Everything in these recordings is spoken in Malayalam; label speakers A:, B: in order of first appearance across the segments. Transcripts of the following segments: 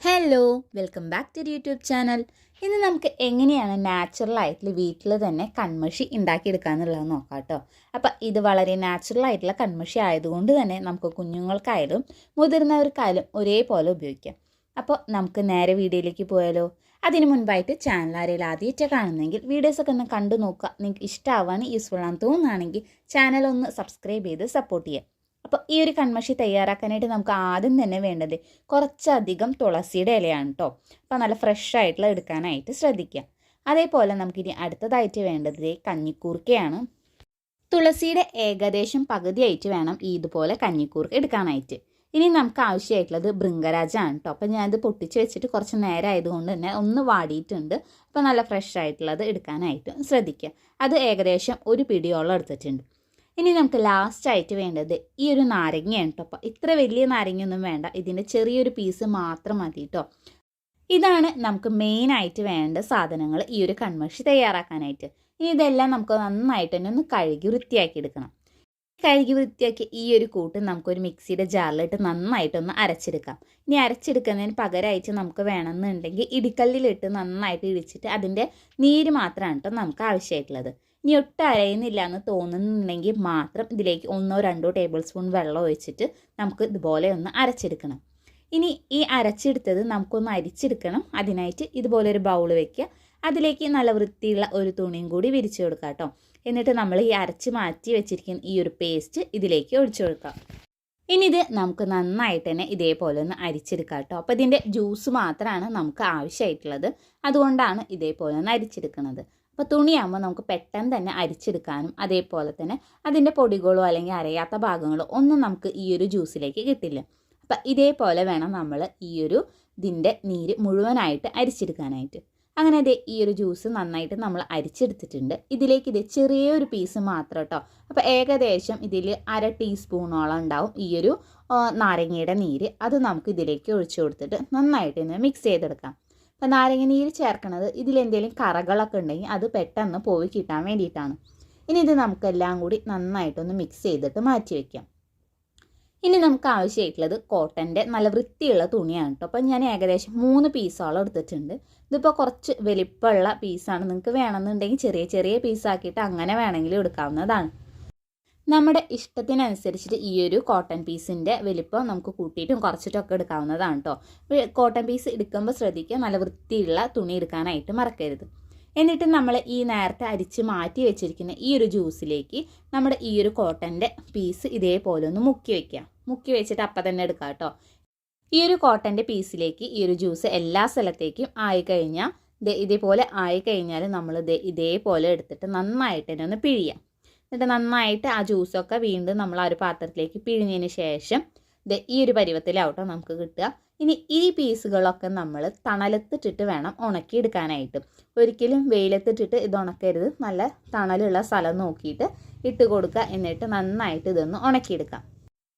A: Hello welcome back to YouTube channel ഇന്ന് നമുക്ക് എങ്ങനെയാണ് നാച്ചുറൽ ആയിട്ടുള്ള വീട്ടിൽ തന്നെ കൺമഷി ഉണ്ടാക്കിയെടുക്കുക എന്നുള്ളത് നോക്കാം കേട്ടോ അപ്പം ഇത് വളരെ നാച്ചുറൽ ആയിട്ടുള്ള കൺമഷി ആയതുകൊണ്ട് തന്നെ നമുക്ക് കുഞ്ഞുങ്ങൾക്കായാലും മുതിർന്നവർക്കായാലും ഒരേപോലെ ഉപയോഗിക്കാം. അപ്പോൾ നമുക്ക് നേരെ വീഡിയോയിലേക്ക് പോയാലോ? അതിന് മുൻപായിട്ട് ചാനൽ ആരെയും ആദ്യമായിട്ട് കാണുന്നെങ്കിൽ വീഡിയോസൊക്കെ ഒന്ന് കണ്ടു നോക്കുക. നിങ്ങൾക്ക് ഇഷ്ടമാവാൻ യൂസ്ഫുൾ ആണെന്ന് തോന്നുകയാണെങ്കിൽ ചാനൽ ഒന്ന് സബ്സ്ക്രൈബ് ചെയ്ത് സപ്പോർട്ട് ചെയ്യാം അപ്പോൾ ഈ ഒരു കൺമഷി തയ്യാറാക്കാനായിട്ട് നമുക്ക് ആദ്യം തന്നെ വേണ്ടത് കുറച്ചധികം തുളസിയുടെ ഇലയാണ് കേട്ടോ അപ്പോൾ നല്ല ഫ്രഷ് ആയിട്ടുള്ള എടുക്കാനായിട്ട് ശ്രദ്ധിക്കുക. അതേപോലെ നമുക്കിനി അടുത്തതായിട്ട് വേണ്ടത് കഞ്ഞിക്കൂർക്കയാണ്. തുളസിയുടെ ഏകദേശം പകുതിയായിട്ട് വേണം ഇതുപോലെ കഞ്ഞിക്കൂർക്ക എടുക്കാനായിട്ട്. ഇനി നമുക്ക് ആവശ്യമായിട്ടുള്ളത് ഭൃംഗരാജാണ് കേട്ടോ അപ്പോൾ ഞാനത് പൊട്ടിച്ച് വെച്ചിട്ട് കുറച്ച് നേരം ആയതുകൊണ്ട് തന്നെ ഒന്ന് വാടിയിട്ടുണ്ട്. അപ്പോൾ നല്ല ഫ്രഷ് ആയിട്ടുള്ളത് എടുക്കാനായിട്ട് ശ്രദ്ധിക്കുക. അത് ഏകദേശം ഒരു പിടിയോളം എടുത്തിട്ടുണ്ട്. ഇനി നമുക്ക് ലാസ്റ്റായിട്ട് വേണ്ടത് ഈ ഒരു നാരങ്ങയാണ് കേട്ടോ ഇത്ര വലിയ നാരങ്ങയൊന്നും വേണ്ട. ഇതിന്റെ ചെറിയൊരു പീസ് മാത്രം മതി കേട്ടോ ഇതാണ് നമുക്ക് മെയിനായിട്ട് വേണ്ട സാധനങ്ങൾ ഈ ഒരു കൺമഷി തയ്യാറാക്കാനായിട്ട്. ഇനി ഇതെല്ലാം നമുക്ക് നന്നായിട്ട് തന്നെ ഒന്ന് കഴുകി വൃത്തിയാക്കി എടുക്കണം. കഴുകി വൃത്തിയാക്കി ഈ ഒരു കൂട്ട് നമുക്കൊരു മിക്സിയുടെ ജാറിലിട്ട് നന്നായിട്ടൊന്ന് അരച്ചെടുക്കാം. ഇനി അരച്ചെടുക്കുന്നതിന് പകരമായിട്ട് നമുക്ക് വേണമെന്നുണ്ടെങ്കിൽ ഇടിക്കല്ലിലിട്ട് നന്നായിട്ട് ഇടിച്ചിട്ട് അതിന്റെ നീര് മാത്രമാണ് കേട്ടോ നമുക്ക് ആവശ്യമായിട്ടുള്ളത്. ഇനി ഒട്ടും അരയുന്നില്ല എന്ന് തോന്നുന്നുണ്ടെങ്കിൽ മാത്രം ഇതിലേക്ക് ഒന്നോ രണ്ടോ ടേബിൾ സ്പൂൺ വെള്ളം ഒഴിച്ചിട്ട് നമുക്ക് ഇതുപോലെ ഒന്ന് അരച്ചെടുക്കണം. ഇനി ഈ അരച്ചെടുത്തത് നമുക്കൊന്ന് അരിച്ചെടുക്കണം. അതിനായിട്ട് ഇതുപോലെ ഒരു ബൗൾ വെക്കുക. അതിലേക്ക് നല്ല വൃത്തിയുള്ള ഒരു തുണിയും കൂടി വിരിച്ചു കൊടുക്കുക കേട്ടോ. എന്നിട്ട് നമ്മൾ ഈ അരച്ച് മാറ്റി വെച്ചിരിക്കുന്ന ഈ ഒരു പേസ്റ്റ് ഇതിലേക്ക് ഒഴിച്ചു കൊടുക്കാം ഇനി ഇത് നമുക്ക് നന്നായിട്ട് തന്നെ ഇതേപോലെ ഒന്ന് അരിച്ചെടുക്കാം കേട്ടോ. അപ്പോൾ ഇതിന്റെ ജ്യൂസ് മാത്രമാണ് നമുക്ക് ആവശ്യമായിട്ടുള്ളത്. അതുകൊണ്ടാണ് ഇതേപോലെ ഒന്ന് അരിച്ചെടുക്കുന്നത്. അപ്പോൾ തുണിയാകുമ്പോൾ നമുക്ക് പെട്ടെന്ന് തന്നെ അരിച്ചെടുക്കാനും അതേപോലെ തന്നെ അതിന്റെ പൊടികളോ അല്ലെങ്കിൽ അരയാത്ത ഭാഗങ്ങളോ ഒന്നും നമുക്ക് ഈ ഒരു ജ്യൂസിലേക്ക് കിട്ടില്ല. അപ്പം ഇതേപോലെ വേണം നമ്മൾ ഈ ഒരു ഇതിന്റെ നീര് മുഴുവനായിട്ട് അരിച്ചെടുക്കാനായിട്ട്. അങ്ങനെ അതെ ഈ ഒരു ജ്യൂസ് നന്നായിട്ട് നമ്മൾ അരിച്ചെടുത്തിട്ടുണ്ട്. ഇതിലേക്ക് ഇത് ചെറിയൊരു പീസ് മാത്രം കേട്ടോ അപ്പോൾ ഏകദേശം ഇതിൽ അര ടീസ്പൂണോളം ഉണ്ടാവും ഈ ഒരു നാരങ്ങയുടെ നീര്. അത് നമുക്ക് ഇതിലേക്ക് ഒഴിച്ചു കൊടുത്തിട്ട് നന്നായിട്ട് ഇന്ന് മിക്സ് ചെയ്തെടുക്കാം. അപ്പോൾ നാരങ്ങനീർ ചേർക്കുന്നത് ഇതിലെന്തെങ്കിലും കറകളൊക്കെ ഉണ്ടെങ്കിൽ അത് പെട്ടെന്ന് പോയി കിട്ടാൻ വേണ്ടിയിട്ടാണ് ഇനി ഇത് നമുക്കെല്ലാം കൂടി നന്നായിട്ടൊന്ന് മിക്സ് ചെയ്തിട്ട് മാറ്റി വയ്ക്കാം ഇനി നമുക്ക് ആവശ്യമായിട്ടുള്ളത് കോട്ടന്റെ നല്ല വൃത്തിയുള്ള തുണിയാണ് കേട്ടോ അപ്പം ഞാൻ ഏകദേശം മൂന്ന് പീസോളം എടുത്തിട്ടുണ്ട്. ഇതിപ്പോൾ കുറച്ച് വലിപ്പമുള്ള പീസാണ് നിങ്ങൾക്ക് വേണമെന്നുണ്ടെങ്കിൽ ചെറിയ ചെറിയ പീസാക്കിയിട്ട് അങ്ങനെ വേണമെങ്കിലും എടുക്കാവുന്നതാണ്. നമ്മുടെ ഇഷ്ടത്തിനനുസരിച്ചിട്ട് ഈ ഒരു കോട്ടൺ പീസിന്റെ വലിപ്പം നമുക്ക് കൂട്ടിയിട്ടും കുറച്ചിട്ടൊക്കെ എടുക്കാവുന്നതാണ് കേട്ടോ കോട്ടൺ പീസ് എടുക്കുമ്പോൾ ശ്രദ്ധിക്കുക നല്ല വൃത്തിയുള്ള തുണി എടുക്കാനായിട്ട് മറക്കരുത്. എന്നിട്ട് നമ്മൾ ഈ നേരത്തെ അരിച്ച് മാറ്റി വെച്ചിരിക്കുന്ന ഈ ഒരു ജ്യൂസിലേക്ക് നമ്മുടെ ഈ ഒരു കോട്ടന്റെ പീസ് ഇതേപോലെ ഒന്ന് മുക്കി വയ്ക്കാം മുക്കി വെച്ചിട്ട് അപ്പം തന്നെ എടുക്കാം കേട്ടോ ഈ ഒരു കോട്ടന്റെ പീസിലേക്ക് ഈ ഒരു ജ്യൂസ് എല്ലാ സ്ഥലത്തേക്കും ആയി ആയിക്കഴിഞ്ഞാൽ ഇതേപോലെ ആയി കഴിഞ്ഞാൽ നമ്മൾ ഇതേപോലെ എടുത്തിട്ട് നന്നായിട്ട് തന്നെ ഒന്ന് പിഴിയാം എന്നിട്ട് നന്നായിട്ട് ആ ജ്യൂസൊക്കെ വീണ്ടും നമ്മൾ ആ ഒരു പാത്രത്തിലേക്ക് പിഴിഞ്ഞതിന് ശേഷം ഈ ഒരു പരുവത്തിലാവട്ടോ നമുക്ക് കിട്ടുക. ഇനി ഈ പീസുകളൊക്കെ നമ്മൾ തണലത്തിട്ടിട്ട് വേണം ഉണക്കിയെടുക്കാനായിട്ട്. ഒരിക്കലും വെയിലത്തിട്ടിട്ട് ഇത് ഉണക്കരുത്. നല്ല തണലുള്ള സ്ഥലം നോക്കിയിട്ട് ഇട്ട് കൊടുക്കുക. എന്നിട്ട് നന്നായിട്ട് ഇതൊന്ന് ഉണക്കിയെടുക്കാം.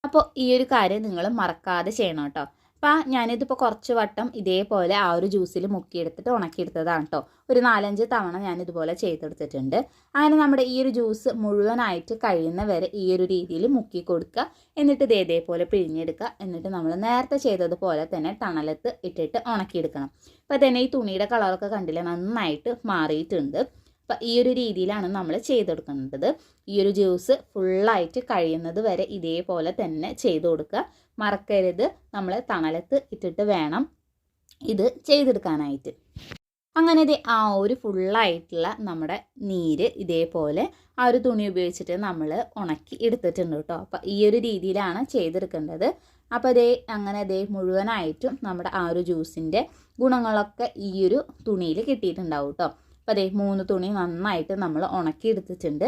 A: അപ്പോൾ ഈ ഒരു കാര്യം നിങ്ങൾ മറക്കാതെ ചെയ്യണം കേട്ടോ. അപ്പോൾ ഞാനിതിപ്പോൾ കുറച്ച് വട്ടം ഇതേപോലെ ആ ഒരു ജ്യൂസിൽ മുക്കിയെടുത്തിട്ട് ഉണക്കിയെടുത്തതാണ് കേട്ടോ ഒരു നാലഞ്ച് തവണ ഞാനിതുപോലെ ചെയ്തെടുത്തിട്ടുണ്ട്. അങ്ങനെ നമ്മുടെ ഈ ഒരു ജ്യൂസ് മുഴുവനായിട്ട് കഴിയുന്ന വരെ ഈ ഒരു രീതിയിൽ മുക്കി കൊടുക്കുക. എന്നിട്ട് ഇത് ഇതേപോലെ പിഴിഞ്ഞെടുക്കുക. എന്നിട്ട് നമ്മൾ നേരത്തെ ചെയ്തതുപോലെ തന്നെ തണലത്ത് ഇട്ടിട്ട് ഉണക്കിയെടുക്കണം. അപ്പോൾ തന്നെ ഈ തുണിയുടെ കളറൊക്കെ കണ്ടില്ല? നന്നായിട്ട് മാറിയിട്ടുണ്ട്. അപ്പം ഈ ഒരു രീതിയിലാണ് നമ്മൾ ചെയ്തെടുക്കേണ്ടത്. ഈ ഒരു ജ്യൂസ് ഫുള്ളായിട്ട് കഴിയുന്നത് വരെ ഇതേപോലെ തന്നെ ചെയ്ത് കൊടുക്കുക. മറക്കരുത്. നമ്മൾ തണലത്ത് ഇട്ടിട്ട് വേണം ഇത് ചെയ്തെടുക്കാനായിട്ട്. അങ്ങനെ ഇത് ആ ഒരു ഫുള്ളായിട്ടുള്ള നമ്മുടെ നീര് ഇതേപോലെ ആ ഒരു തുണി ഉപയോഗിച്ചിട്ട് നമ്മൾ ഉണക്കി എടുത്തിട്ടുണ്ട് കേട്ടോ. അപ്പം ഈ ഒരു രീതിയിലാണ് ചെയ്തെടുക്കേണ്ടത്. അപ്പോൾ അതേ അങ്ങനെ അതേ മുഴുവനായിട്ടും നമ്മുടെ ആ ഒരു ജ്യൂസിന്റെ ഗുണങ്ങളൊക്കെ ഈ ഒരു തുണിയിൽ കിട്ടിയിട്ടുണ്ടാവും കേട്ടോ. അപ്പോൾ അതേ മൂന്ന് തുണി നന്നായിട്ട് നമ്മൾ ഉണക്കിയെടുത്തിട്ടുണ്ട്.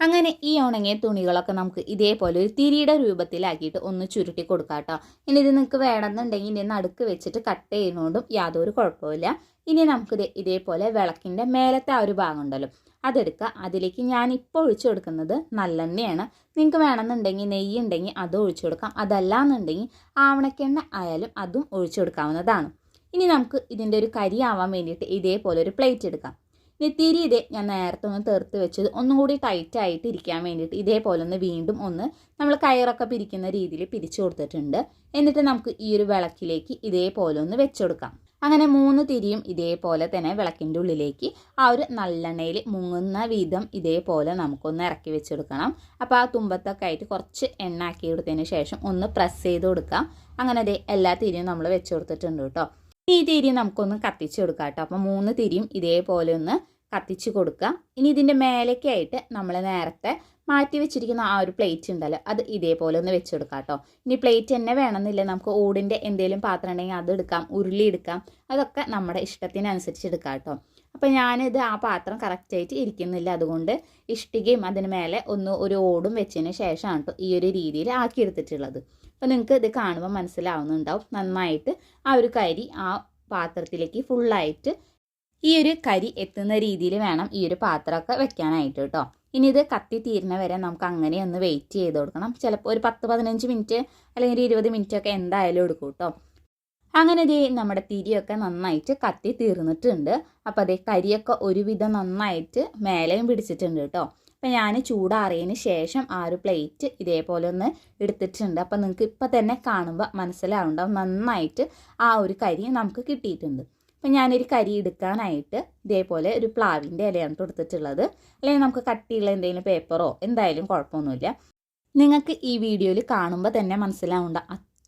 A: അങ്ങനെ ഈ ഉണങ്ങിയ തുണികളൊക്കെ നമുക്ക് ഇതേപോലെ ഒരു തിരിയുടെ രൂപത്തിലാക്കിയിട്ട് ഒന്ന് ചുരുട്ടി കൊടുക്കാം കേട്ടോ ഇനി ഇത് നിങ്ങൾക്ക് വേണമെന്നുണ്ടെങ്കിൽ ഇനി നടുക്ക് വെച്ചിട്ട് കട്ട് ചെയ്യുന്നതുകൊണ്ടും യാതൊരു കുഴപ്പമില്ല ഇനി നമുക്ക് ഇതേപോലെ വിളക്കിന്റെ മേലത്തെ ആ ഒരു ഭാഗം ഉണ്ടല്ലോ അതെടുക്കുക അതിലേക്ക് ഞാൻ ഇപ്പോൾ ഒഴിച്ചു കൊടുക്കുന്നത് നല്ലെണ്ണയാണ്. നിങ്ങൾക്ക് വേണമെന്നുണ്ടെങ്കിൽ നെയ്യ് ഉണ്ടെങ്കിൽ അതും ഒഴിച്ചു കൊടുക്കാം. അതല്ല എന്നുണ്ടെങ്കിൽ ആവണക്കെണ്ണ ആയാലും അതും ഒഴിച്ചു കൊടുക്കാവുന്നതാണ്. ഇനി നമുക്ക് ഇതിന്റെ ഒരു കരി ആവാൻ വേണ്ടിയിട്ട് ഇതേപോലെ ഒരു പ്ലേറ്റ് എടുക്കാം. ഇനി തിരി ഇതേ ഞാൻ നേരത്തെ ഒന്ന് തീർത്ത് വെച്ചത് ഒന്നും കൂടി ടൈറ്റ് ആയിട്ട് ഇരിക്കാൻ വേണ്ടിയിട്ട് ഇതേപോലെ ഒന്ന് വീണ്ടും ഒന്ന് നമ്മൾ കയറൊക്കെ പിരിക്കുന്ന രീതിയിൽ പിരിച്ചു കൊടുത്തിട്ടുണ്ട്. എന്നിട്ട് നമുക്ക് ഈ ഒരു വിളക്കിലേക്ക് ഇതേപോലെ ഒന്ന് വെച്ചുകൊടുക്കാം അങ്ങനെ മൂന്ന് തിരിയും ഇതേപോലെ തന്നെ വിളക്കിന്റെ ഉള്ളിലേക്ക് ആ ഒരു നല്ലെണ്ണയിൽ മുങ്ങുന്ന വിധം ഇതേപോലെ നമുക്കൊന്ന് ഇറക്കി വെച്ചെടുക്കണം. അപ്പോൾ ആ തുമ്പത്തൊക്കെ ആയിട്ട് കുറച്ച് എണ്ണ ആക്കി കൊടുത്തതിന് ശേഷം ഒന്ന് പ്രസ് ചെയ്ത് കൊടുക്കാം. അങ്ങനെ അതേ എല്ലാ തിരിയും നമ്മൾ വെച്ച് കൊടുത്തിട്ടുണ്ട് കേട്ടോ. ഈ തിരി നമുക്കൊന്ന് കത്തിച്ച് കൊടുക്കാം കേട്ടോ. അപ്പോൾ മൂന്ന് തിരിയും ഇതേപോലെ ഒന്ന് കത്തിച്ച് കൊടുക്കുക ഇനി ഇതിന്റെ മേലേക്കായിട്ട് നമ്മൾ നേരത്തെ മാറ്റി വെച്ചിരിക്കുന്ന ആ ഒരു പ്ലേറ്റ് ഉണ്ടല്ലോ അത് ഇതേപോലെ ഒന്ന് വെച്ച് കൊടുക്കാം കേട്ടോ. ഇനി പ്ലേറ്റ് തന്നെ വേണമെന്നില്ല നമുക്ക് ഓടിന്റെ എന്തെങ്കിലും പാത്രം ഉണ്ടെങ്കിൽ അത് എടുക്കാം ഉരുളി എടുക്കാം അതൊക്കെ നമ്മുടെ ഇഷ്ടത്തിനനുസരിച്ച് എടുക്കാം കേട്ടോ. അപ്പോൾ ഞാനിത് ആ പാത്രം കറക്റ്റായിട്ട് ഇരിക്കുന്നില്ല. അതുകൊണ്ട് ഇഷ്ടികയും അതിന് മേലെ ഒന്ന് ഒരു ഓടും വെച്ചതിന് ശേഷമാണ് കേട്ടോ ഈ ഒരു രീതിയിൽ ആക്കിയെടുത്തിട്ടുള്ളത്. അപ്പോൾ നിങ്ങൾക്ക് ഇത് കാണുമ്പോൾ മനസ്സിലാവുന്നുണ്ടാവും. നന്നായിട്ട് ആ ഒരു കരി ആ പാത്രത്തിലേക്ക് ഫുള്ളായിട്ട് ഈ ഒരു കരി എത്തുന്ന രീതിയിൽ വേണം ഈ ഒരു പാത്രമൊക്കെ വെക്കാനായിട്ട് കേട്ടോ ഇനി ഇത് കത്തി തീരുന്ന വരെ നമുക്ക് അങ്ങനെ ഒന്ന് വെയിറ്റ് ചെയ്ത് കൊടുക്കണം. ചിലപ്പോൾ ഒരു പത്ത് പതിനഞ്ച് മിനിറ്റ് അല്ലെങ്കിൽ ഒരു ഇരുപത് മിനിറ്റ് ഒക്കെ എന്തായാലും എടുക്കും കേട്ടോ അങ്ങനെ ഇതേ നമ്മുടെ തിരിയൊക്കെ നന്നായിട്ട് കത്തി തീർന്നിട്ടുണ്ട്. അപ്പോൾ അതേ കരിയൊക്കെ ഒരുവിധം നന്നായിട്ട് മേലെയും പിടിച്ചിട്ടുണ്ട് കേട്ടോ അപ്പം ഞാൻ ചൂടാറിയതിന് ശേഷം ആ ഒരു പ്ലേറ്റ് ഇതേപോലെ ഒന്ന് എടുത്തിട്ടുണ്ട്. അപ്പം നിങ്ങൾക്ക് ഇപ്പം തന്നെ കാണുമ്പോൾ മനസ്സിലാവുണ്ടാവും നന്നായിട്ട് ആ ഒരു കരി നമുക്ക് കിട്ടിയിട്ടുണ്ട്. അപ്പം ഞാനൊരു കരി എടുക്കാനായിട്ട് ഇതേപോലെ ഒരു പ്ലാവിന്റെ ഇലയാണ് കൊടുത്തിട്ടുള്ളത് അല്ലെങ്കിൽ നമുക്ക് കട്ടിയുള്ള എന്തെങ്കിലും പേപ്പറോ എന്തായാലും കുഴപ്പമൊന്നുമില്ല. നിങ്ങൾക്ക് ഈ വീഡിയോയിൽ കാണുമ്പോൾ തന്നെ മനസ്സിലാവുണ്ട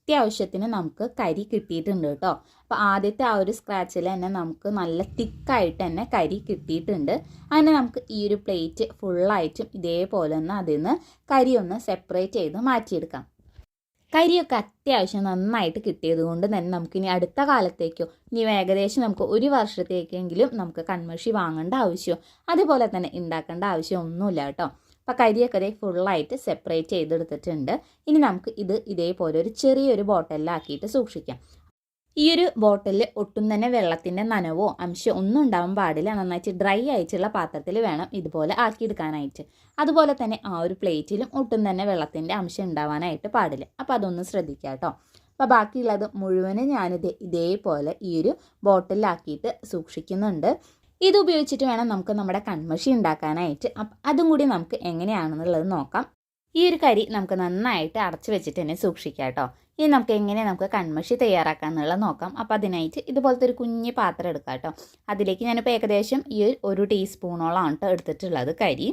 A: അത്യാവശ്യത്തിന് നമുക്ക് കരി കിട്ടിയിട്ടുണ്ട് കേട്ടോ. അപ്പോൾ ആദ്യത്തെ ആ ഒരു സ്ക്രാച്ചിൽ തന്നെ നമുക്ക് നല്ല തിക്കായിട്ട് തന്നെ കരി കിട്ടിയിട്ടുണ്ട്. അങ്ങനെ നമുക്ക് ഈ ഒരു പ്ലേറ്റ് ഫുള്ളായിട്ടും ഇതേപോലെ ഒന്ന് അതിൽ നിന്ന് കരി ഒന്ന് സെപ്പറേറ്റ് ചെയ്ത് മാറ്റിയെടുക്കാം. കരിയൊക്കെ അത്യാവശ്യം നന്നായിട്ട് കിട്ടിയത് കൊണ്ട് തന്നെ നമുക്കിനി അടുത്ത കാലത്തേക്കോ ഇനി ഏകദേശം നമുക്ക് ഒരു വർഷത്തേക്കെങ്കിലും നമുക്ക് കൺമഷി വാങ്ങേണ്ട ആവശ്യമോ അതുപോലെ തന്നെ ഉണ്ടാക്കേണ്ട ആവശ്യമൊന്നുമില്ല കേട്ടോ. അപ്പോൾ കരിയൊക്കെ ഇതേ ഫുള്ളായിട്ട് സെപ്പറേറ്റ് ചെയ്തെടുത്തിട്ടുണ്ട്. ഇനി നമുക്ക് ഇത് ഇതേപോലെ ഒരു ചെറിയൊരു ബോട്ടലിലാക്കിയിട്ട് സൂക്ഷിക്കാം. ഈ ഒരു ബോട്ടിലിൽ ഒട്ടും തന്നെ വെള്ളത്തിന്റെ നനവോ അംശമോ ഒന്നും ഉണ്ടാവാൻ പാടില്ല. നന്നായിട്ട് ഡ്രൈ ആയിട്ടുള്ള പാത്രത്തിൽ വേണം ഇതുപോലെ ആക്കിയെടുക്കാനായിട്ട്. അതുപോലെ തന്നെ ആ ഒരു പ്ലേറ്റിലും ഒട്ടും തന്നെ വെള്ളത്തിന്റെ അംശം ഉണ്ടാവാനായിട്ട് പാടില്ല. അപ്പോൾ അതൊന്ന് ശ്രദ്ധിക്കുക കേട്ടോ അപ്പോൾ ബാക്കിയുള്ളത് മുഴുവനും ഞാനിത് ഇതേപോലെ ഈ ഒരു ബോട്ടിലാക്കിയിട്ട് സൂക്ഷിക്കുന്നുണ്ട്. ഇത് ഉപയോഗിച്ചിട്ട് വേണം നമുക്ക് നമ്മുടെ കൺമഷി ഉണ്ടാക്കാനായിട്ട്. അതും കൂടി നമുക്ക് എങ്ങനെയാണെന്നുള്ളത് നോക്കാം. ഈ ഒരു കരി നമുക്ക് നന്നായിട്ട് അടച്ചു വെച്ചിട്ട് തന്നെ സൂക്ഷിക്കാം കേട്ടോ. ഇനി നമുക്ക് എങ്ങനെ നമുക്ക് കൺമഷി തയ്യാറാക്കാമെന്നുള്ളത് നോക്കാം. അപ്പോൾ അതിനായിട്ട് ഇതുപോലത്തെ ഒരു കുഞ്ഞ് പാത്രം എടുക്കാം കേട്ടോ. അതിലേക്ക് ഞാനിപ്പോൾ ഏകദേശം ഈ ഒരു ടീസ്പൂണോളമാണ് കേട്ടോ എടുത്തിട്ടുള്ളത് കരി.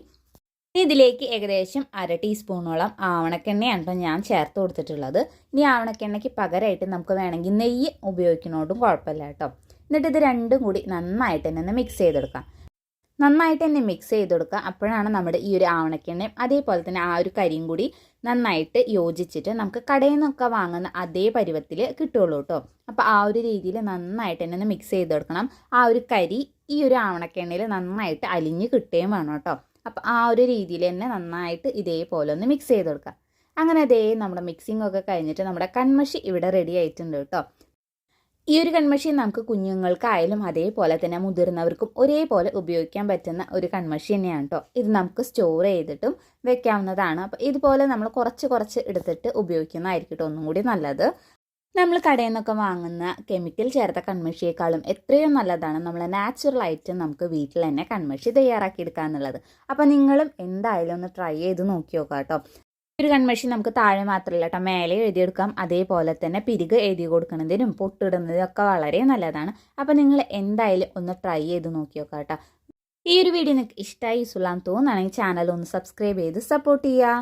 A: ഇതിലേക്ക് ഏകദേശം അര ടീസ്പൂണോളം ആവണക്കെണ്ണയാണ് കേട്ടോ ഞാൻ ചേർത്ത് കൊടുത്തിട്ടുള്ളത്. ഇനി ആവണക്കെണ്ണയ്ക്ക് പകരമായിട്ട് നമുക്ക് വേണമെങ്കിൽ നെയ്യ് ഉപയോഗിക്കുന്നതുകൊണ്ടും കുഴപ്പമില്ല കേട്ടോ. എന്നിട്ട് ഇത് രണ്ടും കൂടി നന്നായിട്ട് തന്നെ ഒന്ന് മിക്സ് ചെയ്തെടുക്കാം. നന്നായിട്ട് തന്നെ മിക്സ് ചെയ്ത് കൊടുക്കുക അപ്പോഴാണ് നമ്മുടെ ഈ ഒരു ആവണക്കെണ്ണയും അതേപോലെ തന്നെ ആ ഒരു കരിയും കൂടി നന്നായിട്ട് യോജിച്ചിട്ട് നമുക്ക് കടയിൽ നിന്നൊക്കെ വാങ്ങുന്ന അതേ പരുവത്തിൽ കിട്ടുള്ളൂ കേട്ടോ. അപ്പോൾ ആ ഒരു രീതിയിൽ നന്നായിട്ട് തന്നെ ഒന്ന് മിക്സ് ചെയ്ത് കൊടുക്കണം ആ ഒരു കരി ഈ ഒരു ആവണക്കെണ്ണയിൽ നന്നായിട്ട് അലിഞ്ഞ് കിട്ടുകയും വേണം കേട്ടോ. അപ്പോൾ ആ ഒരു രീതിയിൽ തന്നെ നന്നായിട്ട് ഇതേപോലെ ഒന്ന് മിക്സ് ചെയ്ത് കൊടുക്കുക അങ്ങനെ അതേ നമ്മുടെ മിക്സിംഗ് ഒക്കെ കഴിഞ്ഞിട്ട് നമ്മുടെ കൺമഷി ഇവിടെ റെഡി ആയിട്ടുണ്ട് കേട്ടോ. ഈ ഒരു കൺമഷി നമുക്ക് കുഞ്ഞുങ്ങൾക്കായാലും അതേപോലെ തന്നെ മുതിർന്നവർക്കും ഒരേപോലെ ഉപയോഗിക്കാൻ പറ്റുന്ന ഒരു കൺമഷി തന്നെയാണ് കേട്ടോ ഇത് നമുക്ക് സ്റ്റോർ ചെയ്തിട്ടും വെക്കാവുന്നതാണ്. അപ്പോൾ ഇതുപോലെ നമ്മൾ കുറച്ച് കുറച്ച് എടുത്തിട്ട് ഉപയോഗിക്കുന്നതായിരിക്കും കേട്ടോ ഒന്നും കൂടി നല്ലത്. നമ്മൾ കടയിൽ നിന്നൊക്കെ വാങ്ങുന്ന കെമിക്കൽ ചേർത്ത കൺമഷിയേക്കാളും എത്രയോ നല്ലതാണ് നമ്മൾ നാച്ചുറലായിട്ട് നമുക്ക് വീട്ടിൽ തന്നെ കൺമഷി തയ്യാറാക്കി എന്നുള്ളത് അപ്പോൾ നിങ്ങളും എന്തായാലും ഒന്ന് ട്രൈ ചെയ്ത് നോക്കി നോക്കാം കേട്ടോ ഒരു കൺവെൻഷൻ നമുക്ക് താഴെ മാത്രമല്ല കേട്ടോ മേലെ എഴുതിയെടുക്കാം. അതേപോലെ തന്നെ പിരിക് എഴുതി കൊടുക്കുന്നതിനും പൊട്ടിടുന്നതിനും ഒക്കെ വളരെ നല്ലതാണ്. അപ്പോൾ നിങ്ങൾ എന്തായാലും ഒന്ന് ട്രൈ ചെയ്ത് നോക്കി നോക്കാം കേട്ടോ ഈ ഒരു വീഡിയോ നിങ്ങൾക്ക് ഇഷ്ടമായി സുലാം തോന്നുകയാണെങ്കിൽ ചാനൽ ഒന്ന് സബ്സ്ക്രൈബ് ചെയ്ത് സപ്പോർട്ട് ചെയ്യുക